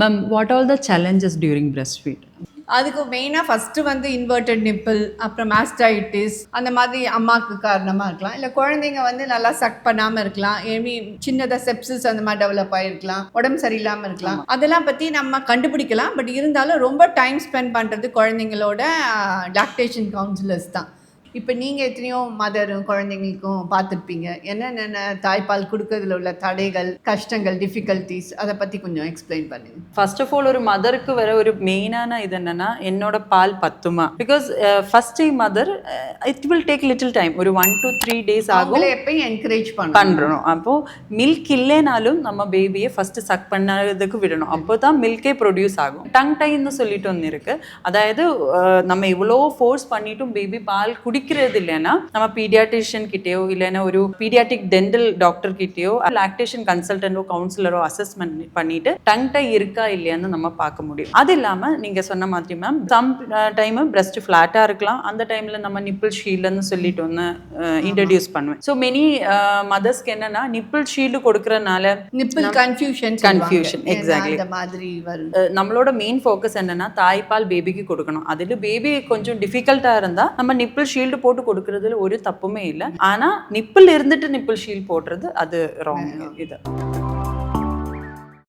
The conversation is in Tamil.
Ma'am what all the challenges during breast feed அதுக்கு மெயினாக ஃபஸ்ட்டு வந்து இன்வெர்டட் நிப்பிள் அப்புறம் மாஸ்டைட்டிஸ் அந்த மாதிரி அம்மாவுக்கு காரணமாக இருக்கலாம். இல்லை குழந்தைங்க வந்து நல்லா சக் பண்ணாமல் இருக்கலாம். ஏமி சின்னதாக செப்சிஸ் அந்த மாதிரி டெவலப் ஆகிருக்கலாம் உடம்பு சரியில்லாமல் இருக்கலாம். அதெல்லாம் பற்றி நம்ம கண்டுபிடிக்கலாம். பட் இருந்தாலும் ரொம்ப டைம் ஸ்பெண்ட் பண்ணுறது குழந்தைங்களோட லாக்டேஷன் கவுன்சிலர்ஸ் தான். இப்போ நீங்கள் எத்தனையோ மதரும் குழந்தைங்களுக்கும் பார்த்துருப்பீங்க. என்னென்ன தாய்ப்பால் கொடுக்கறதுல உள்ள தடைகள் கஷ்டங்கள் டிஃபிகல்ட்டிஸ் அதை பற்றி கொஞ்சம் எக்ஸ்பிளைன் பண்ணுங்க. ஃபர்ஸ்ட் ஆஃப் ஆல் ஒரு மதருக்கு வர ஒரு மெயினான இது என்னன்னா என்னோட பால் பத்துமா? Because first time mother it will take little time ஒரு ஒன் டு த்ரீ டேஸ் ஆகும். எப்பயும் என்கரேஜ் பண்ணணும். பண்றோம் அப்போ மில்க் இல்லைனாலும் நம்ம பேபியை ஃபர்ஸ்ட் சக் பண்ணதுக்கு விடணும். அப்போ தான் மில்கே ப்ரொடியூஸ் ஆகும். டங் டைன்னு சொல்லிட்டு ஒன்று இருக்கு. அதாவது நம்ம இவ்வளோ ஃபோர்ஸ் பண்ணிட்டும் பேபி பால் குடிக்கிறது இல்லைன்னா நம்ம பீடியாட்ரிஷியன் கிட்டேயோ இல்லைன்னா ஒரு பீடியாட்டிக் டென்டல் டாக்டர் கிட்டேயோ லாக்டேஷன் கன்சல்டன்டோ கவுன்சிலரோ அசஸ்மெண்ட் பண்ணிட்டு டங் டை இருக்கா இல்லையான்னு நம்ம பார்க்க முடியும் அது இல்லாம நீங்க சொன்ன மாதிரி மேம் சம் டைம் பிரஸ்ட் ஃபிளாட்டா இருக்கலாம் அந்த டைம்ல நம்ம நிப்பிள் ஷீல்டுன்னு சொல்லிட்டு ஒன்று இன்ட்ரடியூஸ் பண்ணுவேன் ஸோ மெனி மதர்ஸ்க்கு என்னன்னா நிப்பிள் ஷீல்டு கொடுக்கறனால நிப்பிள் கன்ஃபியூஷன் exactly. அந்த மாதிரி நம்மளோட மெயின் ஃபோக்கஸ் என்னன்னா தாய்ப்பால் பேபிக்கு கொடுக்கணும் அதில் பேபி கொஞ்சம் டிஃபிகல்ட்டா இருந்தா நம்ம நிப்பிள் ஷீல்டு போட்டு கொடுக்கறதுல ஒரு தப்புமே இல்லை. ஆனா நிப்பிள் இருந்துட்டு நிப்பிள் ஷீல்டு போடுறது அது ராங் இது.